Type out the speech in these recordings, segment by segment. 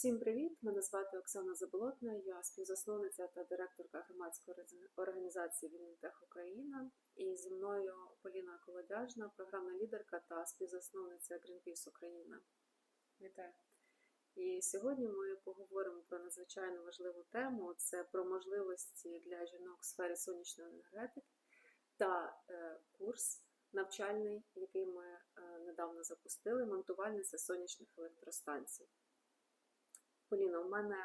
Всім привіт! Мене звати Оксана Заболотна, я співзасновниця та директорка громадської органі- організації Вільнітех Україна. І зі мною Поліна Колодяжна, програмна лідерка та співзасновниця Greenpeace Україна. Вітаю. І сьогодні ми поговоримо про надзвичайно важливу тему: це про можливості для жінок в сфері сонячної енергетики та е, курс навчальний, який ми е, недавно запустили, монтувальниця сонячних електростанцій. Поліна, у мене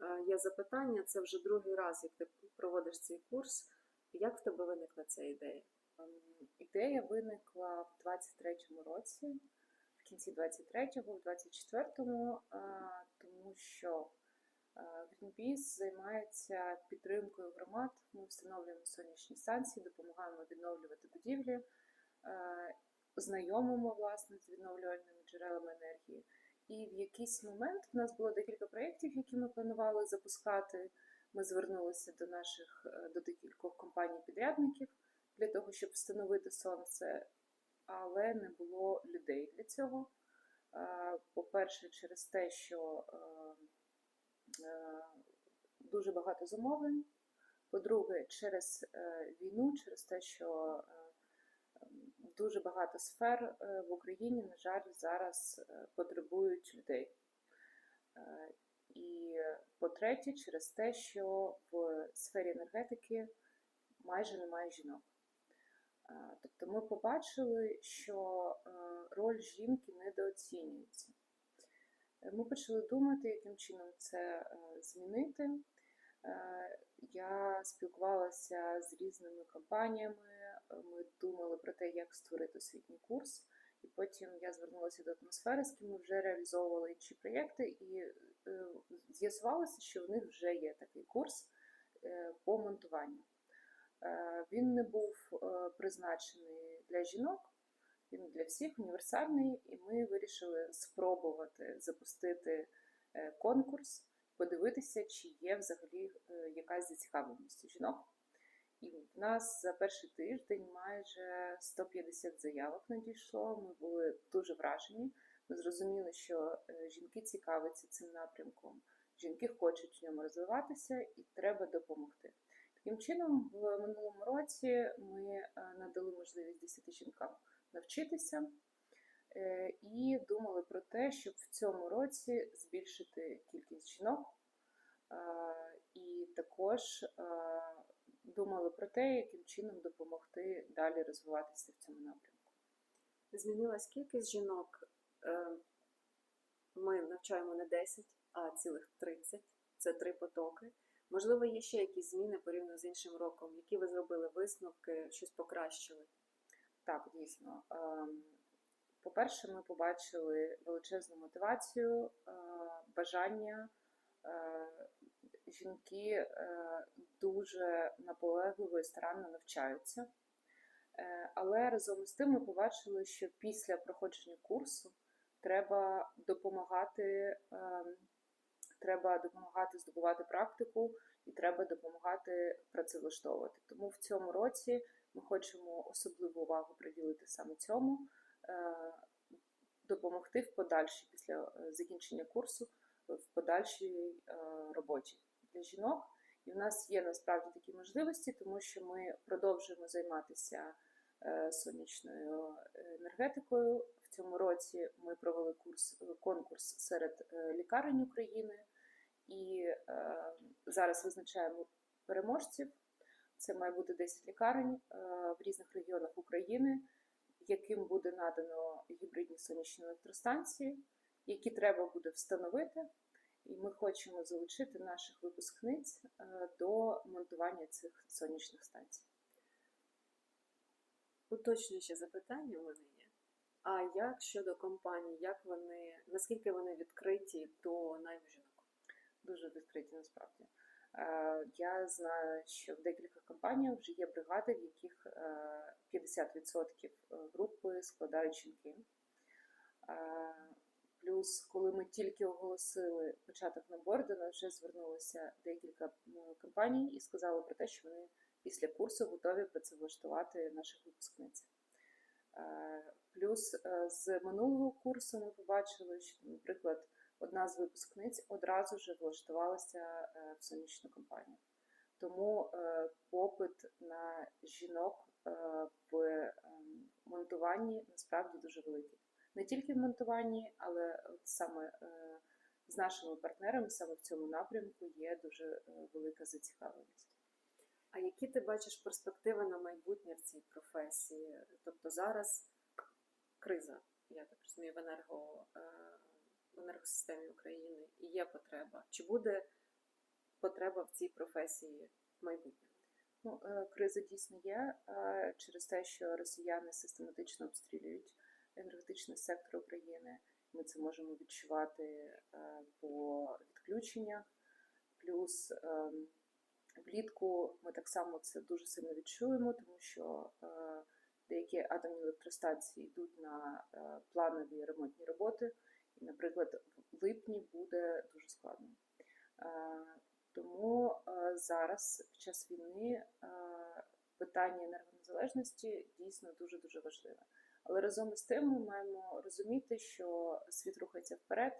е, є запитання. Це вже другий раз, як ти проводиш цей курс. Як в тебе виникла ця ідея? Ем, Ідея виникла в 23-му році, в кінці 23-го, в 24-му, е, тому що е, Greenpeace займається підтримкою громад. Ми встановлюємо сонячні станції, допомагаємо відновлювати будівлі, знайомимо власне з відновлювальними джерелами енергії. І в якийсь момент в нас було декілька проєктів, які ми планували запускати. Ми звернулися до наших е, до декількох компаній-підрядників для того, щоб встановити сонце, але не було людей для цього. Е, По-перше, через те, що е, дуже багато замовлень. По-друге, через війну, через те, що дуже багато сфер е, в Україні, на жаль, зараз е, потребують людей. Е, І по-третє, через те, що в сфері енергетики майже немає жінок. Тобто ми побачили, що роль жінки недооцінюється. Ми почали думати, яким чином це змінити. Я спілкувалася з різними компаніями, ми думали про те, як створити освітній курс. І потім я звернулася до атмосфери, з ким ми вже реалізовували інші проєкти, і е, з'ясувалося, що в них вже є такий курс е, по монтуванню. Е, Він не був е, призначений для жінок, він для всіх універсальний, і ми вирішили спробувати запустити е, конкурс, подивитися, чи є взагалі е, якась зацікавленість у жінок. І в нас за перший тиждень майже 150 заявок надійшло. Ми були дуже вражені. Ми зрозуміли, що е, жінки цікавляться цим напрямком, жінки хочуть в ньому розвиватися і треба допомогти. Таким чином, в минулому році ми е, надали можливість 10 жінкам навчитися е, і думали про те, щоб в цьому році збільшити кількість жінок. І також думали про те, яким чином допомогти далі розвиватися в цьому напрямку. Змінилась кількість жінок. Е, Ми навчаємо не 10, а цілих 30. Це три потоки. Можливо, є ще якісь зміни порівняно з іншим роком, які ви зробили висновки, щось покращили. Так, дійсно. Ем, По-перше, ми побачили величезну мотивацію, е, бажання. Е, Жінки е, дуже наполегливо і старанно навчаються. Е, Але разом з тим ми побачили, що після проходження курсу треба допомагати, ем, треба допомагати здобувати практику і треба допомагати працевлаштовувати. Тому в цьому році ми хочемо особливу увагу приділити саме цьому, е, допомогти в подальшій після е, закінчення курсу в подальшій е, роботі для жінок. І в нас є насправді такі можливості, тому що ми продовжуємо займатися е, сонячною енергетикою. В цьому році ми провели курс конкурс серед е, лікарень України і е, зараз визначаємо переможців. Це має бути 10 лікарень е, в різних регіонах України, яким буде надано гібридні сонячні електростанції, які треба буде встановити. І ми хочемо залучити наших випускниць е, до монтування цих сонячних станцій. Уточнююче запитання в мене є. А як щодо компаній, як вони, наскільки вони відкриті до найму жінок? Дуже відкриті насправді. Е, Я знаю, що в декілька компаніях вже є бригади, в яких е, 50% групи складають жінки. Плюс, коли ми тільки оголосили початок нас вже звернулося декілька компаній і сказали про те, що вони після курсу готові працевлаштувати наших випускниць. Е, Плюс е, з минулого курсу ми побачили, що, наприклад, одна з випускниць одразу ж влаштувалася е, в сонячну компанію. Тому попит на жінок в ем, монтуванні насправді дуже великий. Не тільки в монтуванні, але от саме е, з нашими партнерами саме в цьому напрямку є дуже е, велика зацікавленість. А які ти бачиш перспективи на майбутнє в цій професії? Тобто зараз криза, я так розумію, в, енерго, е, в енергосистемі України і є потреба. Чи буде потреба в цій професії в майбутньому? Ну, криза дійсно є через те, що росіяни систематично обстрілюють енергетичний сектор України. Ми це можемо відчувати е, по відключеннях. Плюс е, влітку ми так само це дуже сильно відчуємо, тому що е, деякі атомні електростанції йдуть на е, планові ремонтні роботи, і, наприклад, в липні буде дуже складно. Тому зараз, під час війни, питання енергонезалежності дійсно дуже дуже важливе. Але разом із тим ми маємо розуміти, що світ рухається вперед,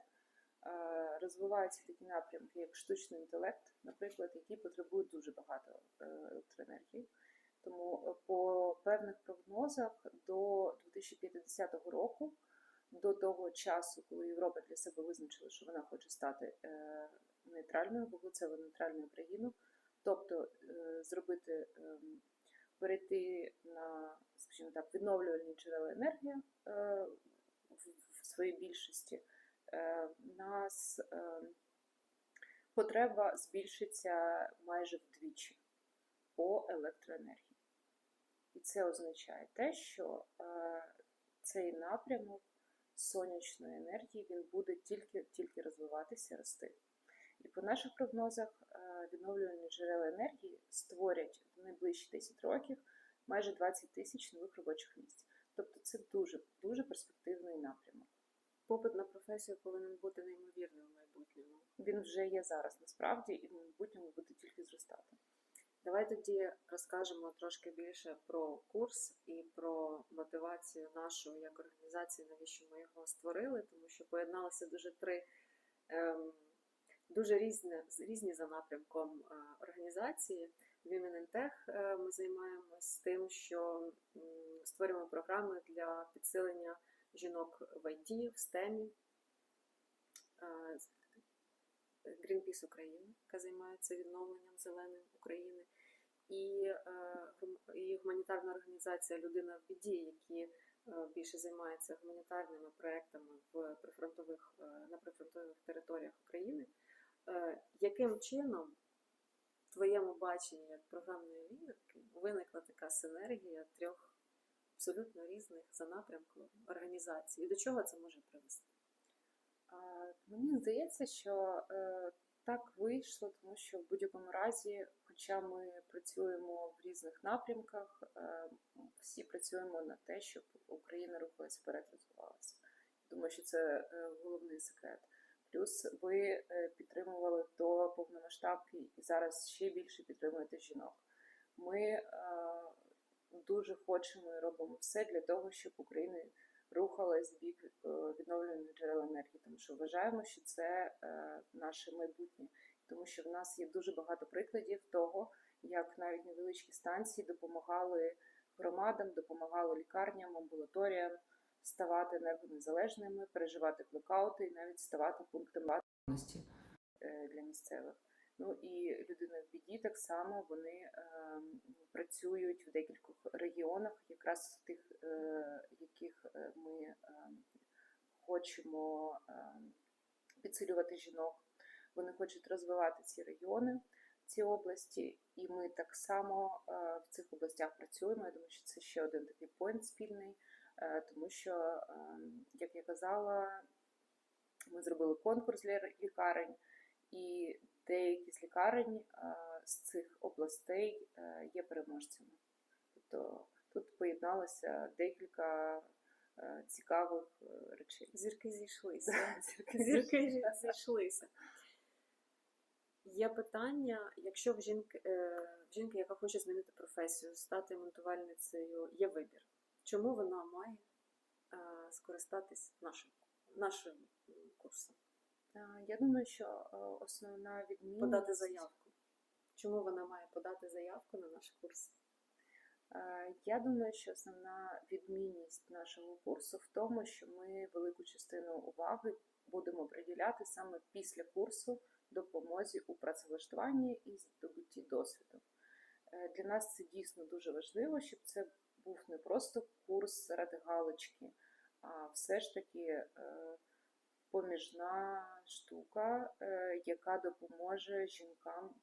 е, розвиваються такі напрямки, як штучний інтелект, наприклад, які потребують дуже багато е, електроенергії. Тому е, по певних прогнозах до 2050 року, до того часу, коли Європа для себе визначила, що вона хоче стати нейтральною, вуглецево-нейтральною країною, тобто зробити ем, перейти на, скажімо так, відновлювальні джерела енергії е, в, своїй більшості, е, нас е, потреба збільшиться майже вдвічі по електроенергії. І це означає те, що цей напрямок сонячної енергії він буде тільки, тільки розвиватися, рости. І по наших прогнозах відновлювальні джерела енергії створять в найближчі 10 років майже 20 тисяч нових робочих місць. Тобто це дуже дуже перспективний напрямок. Попит на професію повинен бути неймовірним в майбутньому. Він вже є зараз насправді і в майбутньому буде тільки зростати. Давай тоді розкажемо трошки більше про курс і про мотивацію нашу як організації, навіщо ми його створили, тому що поєдналися дуже три ем, дуже різні, різні за напрямком е, організації. В е, ми займаємось тим, що створюємо програми для підсилення жінок в ІТ, в STEM. Е, Greenpeace України, яка займається відновленням зеленим України, і, е, і гуманітарна організація Людина в біді, які більше займаються гуманітарними проектами в прифронтових на прифронтових територіях України. Е, Яким чином в твоєму баченні як програмної лідерки виникла така синергія трьох абсолютно різних за напрямком організацій? І до чого це може привести? Мені здається, що е, так вийшло, тому що в будь-якому разі, хоча ми працюємо в різних напрямках, е, всі працюємо на те, щоб Україна рухалась вперед, розвивалася. Думаю, що це е, головний секрет. Плюс ви е, підтримували до повномасштабки і зараз ще більше підтримуєте жінок. Ми е, дуже хочемо і робимо все для того, щоб Україна рухалась бік е, відновлювальних джерел енергії, тому що вважаємо, що це наше майбутнє, тому що в нас є дуже багато прикладів того, як навіть невеличкі станції допомагали громадам, допомагали лікарням, амбулаторіям ставати енергонезалежними, переживати блекаути і навіть ставати пунктом вартості е, для місцевих. Ну і людина в біді так само вони е, працюють в декількох регіонах, якраз в тих, е, яких ми хочемо підсилювати жінок. Вони хочуть розвивати ці регіони, ці області, і ми так само в цих областях працюємо. Я думаю, що це ще один такий поінт спільний, тому що, е, як я казала, ми зробили конкурс для лікарень, і деякі з лікарень е, з цих областей е, є переможцями. Тобто тут поєдналося декілька е, цікавих е, речей. Зірки зійшлися. Зірки Зірки зійшлися. Є питання, якщо в жінки, е, в жінки, яка хоче змінити професію, стати монтувальницею, є вибір. Чому вона має е, скористатись нашим, нашим курсом? Е, Я думаю, що е, основна відмінність Подати заявку. Чому вона має подати заявку на наш курс? Я думаю, що основна відмінність нашого курсу в тому, що ми велику частину уваги будемо приділяти саме після курсу допомозі у працевлаштуванні і здобутті досвіду. Для нас це дійсно дуже важливо, щоб це був не просто курс ради галочки, а все ж таки е, поміжна штука, е, яка допоможе жінкам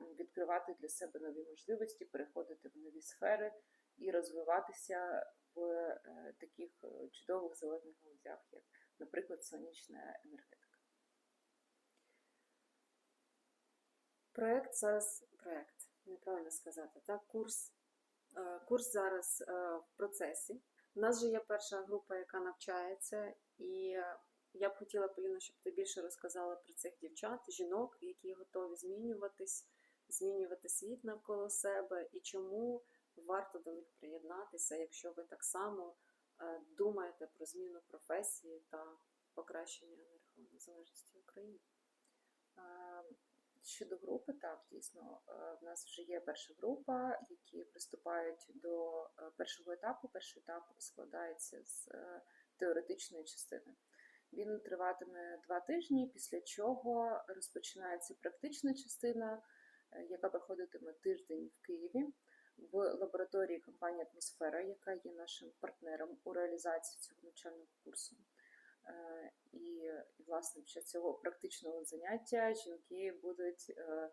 відкривати для себе нові можливості, переходити в нові сфери і розвиватися в е, таких чудових зелених галузях, як, наприклад, сонячна енергетика. Проект зараз проект, неправильно сказати. Так, курс, курс зараз е, в процесі. У нас же є перша група, яка навчається, і е, я б хотіла, Поліна, щоб ти більше розказала про цих дівчат, жінок, які готові змінюватись, змінювати світ навколо себе, і чому варто до них приєднатися, якщо ви так само е, думаєте про зміну професії та покращення енергонезалежності України. Щодо групи, так, дійсно, е, в нас вже є перша група, які приступають до е, першого етапу. Перший етап складається з е, теоретичної частини. Він триватиме два тижні, після чого розпочинається практична частина, яка проходитиме тиждень в Києві в лабораторії компанії Атмосфера, яка є нашим партнером у реалізації цього навчального курсу. Е, І, власне, під цього практичного заняття жінки будуть е,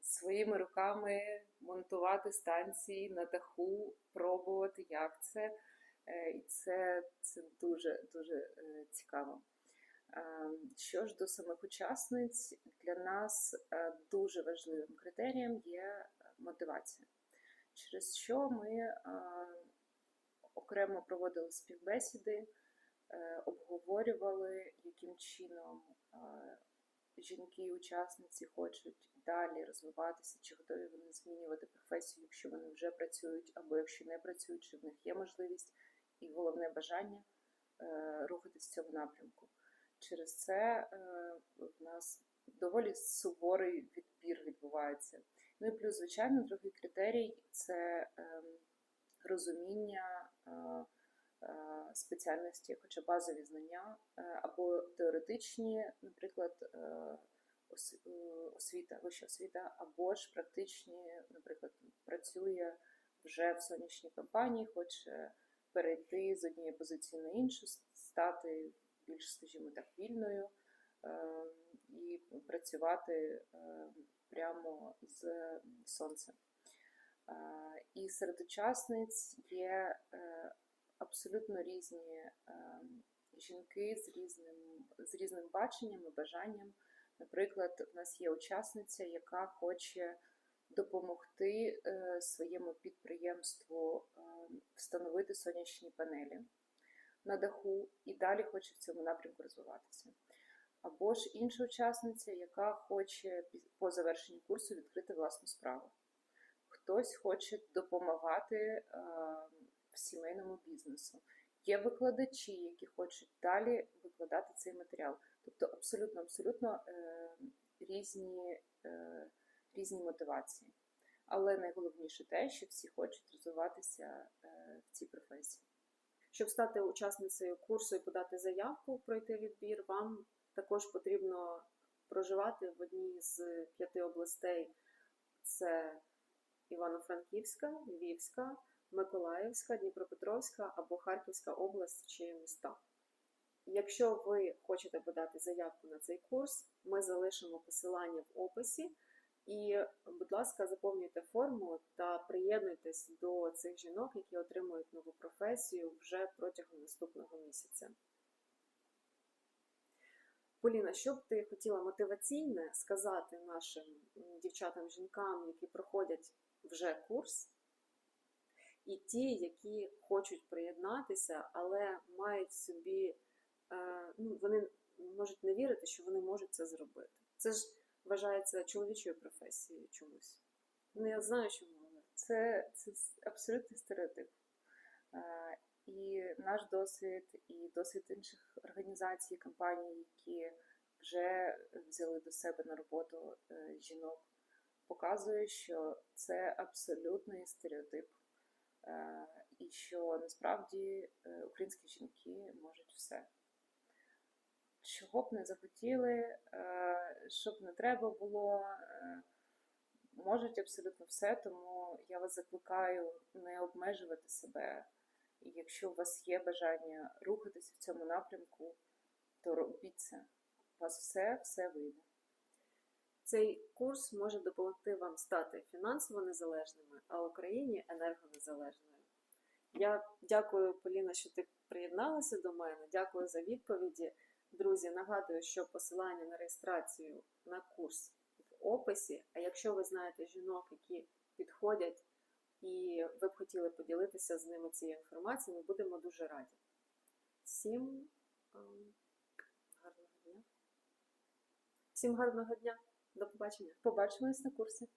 своїми руками монтувати станції на даху, пробувати, як це. Е, І це, це дуже дуже цікаво. Що ж до самих учасниць, для нас дуже важливим критерієм є мотивація, через що ми окремо проводили співбесіди обговорювали, яким чином е, жінки-учасниці хочуть далі розвиватися, чи готові вони змінювати професію, якщо вони вже працюють, або якщо не працюють, чи в них є можливість і головне бажання е, рухатись в цьому напрямку. Через це е, в нас доволі суворий відбір відбувається. Ну і плюс, звичайно, другий критерій це ем, розуміння. Е, спеціальності, хоча базові знання, е, або теоретичні, наприклад, е, ос- освіта, вища освіта, або ж практичні, наприклад, працює вже в сонячній компанії, хоче перейти з однієї позиції на іншу, стати більш, скажімо так, вільною і працювати прямо з сонцем. І серед учасниць є абсолютно різні е, жінки з різним, з різним баченням і бажанням. Наприклад, в нас є учасниця, яка хоче допомогти е, своєму підприємству е, встановити сонячні панелі на даху і далі хоче в цьому напрямку розвиватися. Або ж інша учасниця, яка хоче по завершенні курсу відкрити власну справу. Хтось хоче допомагати е, в сімейному бізнесу. Є викладачі, які хочуть далі викладати цей матеріал. Тобто абсолютно, абсолютно е, різні, е, різні мотивації. Але найголовніше те, що всі хочуть розвиватися е, в цій професії. Щоб стати учасницею курсу і подати заявку, пройти відбір, вам також потрібно проживати в одній з п'яти областей: це Івано-Франківська, Львівська, Миколаївська, Дніпропетровська або Харківська область чи міста. Якщо ви хочете подати заявку на цей курс, ми залишимо посилання в описі. І, будь ласка, заповнюйте форму та приєднуйтесь до цих жінок, які отримують нову професію вже протягом наступного місяця. Поліна, що б ти хотіла мотиваційне сказати нашим дівчатам-жінкам, які проходять вже курс, і ті, які хочуть приєднатися, але мають собі, е, ну, вони можуть не вірити, що вони можуть це зробити. Це ж вважається чоловічою професією чомусь. Ну, я знаю, чому, Це, це абсолютний стереотип. Е, І наш досвід, і досвід інших організацій, компаній, які вже взяли до себе на роботу е, жінок, показує, що це абсолютний стереотип, і що насправді е, українські жінки можуть все. Чого б не захотіли, е, щоб не треба було, е, можуть абсолютно все, тому я вас закликаю не обмежувати себе. І якщо у вас є бажання рухатися в цьому напрямку, то робіть це. У вас все, все вийде. Цей курс може допомогти вам стати фінансово незалежними, а Україні енергонезалежною. Я дякую, Поліна, що ти приєдналася до мене. Дякую за відповіді. Друзі, нагадую, що посилання на реєстрацію на курс в описі. А якщо ви знаєте жінок, які підходять, і ви б хотіли поділитися з ними цією інформацією, ми будемо дуже раді. Всім ем, гарного дня. Всім гарного дня. До побачення. Побачимось на курсі.